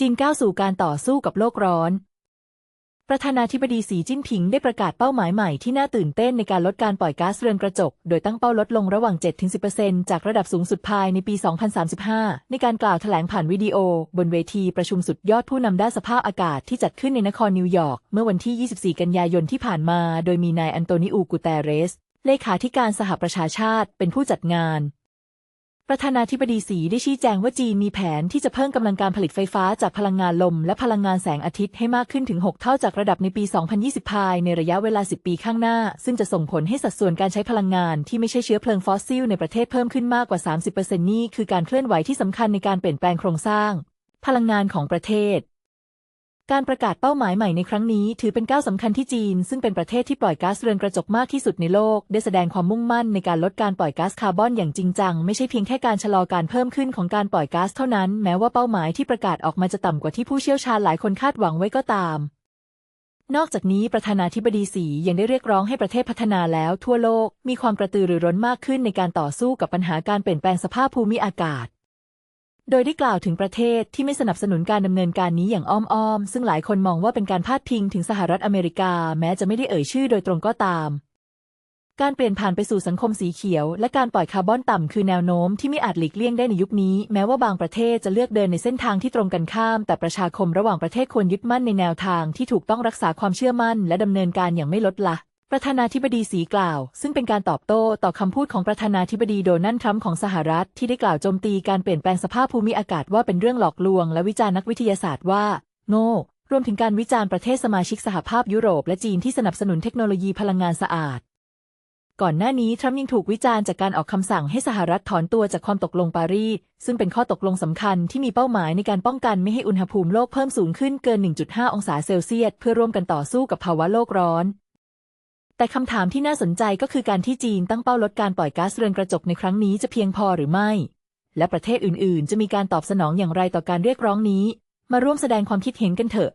จีนก้าวสู่การต่อสู้กับโลกร้อน ประธานาธิบดีสีจิ้นผิงได้ประกาศเป้าหมายใหม่ที่น่าตื่นเต้นในการลดการปล่อยก๊าซเรือนกระจก โดยตั้งเป้าลดลงระหว่าง 7-10%จากระดับสูงสุดภายในปี 2035 ในการกล่าวแถลงผ่านวิดีโอ บนเวทีประชุมสุดยอดผู้นำด้านสภาพอากาศที่จัดขึ้นในนครนิวยอร์กเมื่อวันที่ 24 กันยายนที่ผ่านมา โดยมีนายอันโตนิอูกูเตเรส เลขาธิการสหประชาชาติเป็นผู้จัดงาน ประธานาธิบดีสีได้ชี้แจงว่าจีนมีแผนที่จะเพิ่มกำลังการผลิตไฟฟ้าจากพลังงานลม และพลังงานแสงอาทิตย์ให้มากขึ้นถึง 6 เท่าจากระดับในปี 2020 ภายในระยะเวลา 10 ปีข้างหน้า ซึ่งจะส่งผลให้สัดส่วนการใช้พลังงานที่ไม่ใช่เชื้อเพลิงฟอสซิลในประเทศเพิ่มขึ้นมากกว่า 30%นี่คือการเคลื่อนไหวที่สำคัญในการเปลี่ยนแปลงโครงสร้าง พลังงานของประเทศ การประกาศเป้าหมายใหม่ในครั้งนี้ถือเป็นก้าวสำคัญที่จีน ซึ่งเป็นประเทศที่ปล่อยก๊าซเรือนกระจกมากที่สุดในโลก ได้แสดงความมุ่งมั่นในการลดการปล่อยก๊าซคาร์บอนอย่างจริงจัง ไม่ใช่เพียงแค่การชะลอการเพิ่มขึ้นของการปล่อยก๊าซเท่านั้น แม้ว่าเป้าหมายที่ประกาศออกมาจะต่ำกว่าที่ผู้เชี่ยวชาญหลายคนคาดหวังไว้ก็ตาม นอกจากนี้ประธานาธิบดีสียังได้เรียกร้องให้ประเทศพัฒนาแล้วทั่วโลก มีความกระตือรือร้นมากขึ้นในการต่อสู้กับปัญหาการเปลี่ยนแปลงสภาพภูมิอากาศ โดยได้กล่าวถึงประเทศที่ไม่สนับสนุนการดำเนินการนี้อย่างอ้อมๆ ซึ่งหลายคนมองว่าเป็นการพาดพิงถึงสหรัฐอเมริกา แม้จะไม่ได้เอ่ยชื่อโดยตรงก็ตาม การเปลี่ยนผ่านไปสู่สังคมสีเขียว และการปล่อยคาร์บอนต่ำคือแนวโน้มที่ไม่อาจหลีกเลี่ยงได้ในยุคนี้ แม้ว่าบางประเทศจะเลือกเดินในเส้นทางที่ตรงกันข้าม แต่ประชาคมระหว่างประเทศควรยึดมั่นในแนวทางที่ถูกต้องรักษาความเชื่อมั่น และดำเนินการอย่างไม่ลดละ ประธานาธิบดีสีกล่าว ซึ่งเป็นการตอบโต้ต่อคำพูดของประธานาธิบดีโดนัลด์ทรัมป์ของสหรัฐที่ได้กล่าวโจมตีการเปลี่ยนแปลงสภาพภูมิอากาศว่าเป็นเรื่องหลอกลวง และวิจารณ์นักวิทยาศาสตร์ว่า โง่รวมถึงการวิจารณ์ประเทศสมาชิกสหภาพยุโรปและจีนที่สนับสนุนเทคโนโลยีพลังงานสะอาด ก่อนหน้านี้ทรัมป์ยังถูกวิจารณ์จากการออกคำสั่งให้สหรัฐถอนตัวจากความตกลงปารีสซึ่งเป็นข้อตกลงสำคัญที่มีเป้าหมายในการป้องกันไม่ให้อุณหภูมิโลกเพิ่มสูงขึ้นเกิน 1.5 องศาเซลเซียสเพื่อร่วมกันต่อสู้กับภาวะโลกร้อน แต่คำถามที่น่าสนใจก็คือการที่จีนตั้งเป้าลดการปล่อยก๊าซเรือนกระจกในครั้งนี้จะเพียงพอหรือไม่ และประเทศอื่นๆ จะมีการตอบสนองอย่างไรต่อการเรียกร้องนี้ มาร่วมแสดงความคิดเห็นกันเถอะ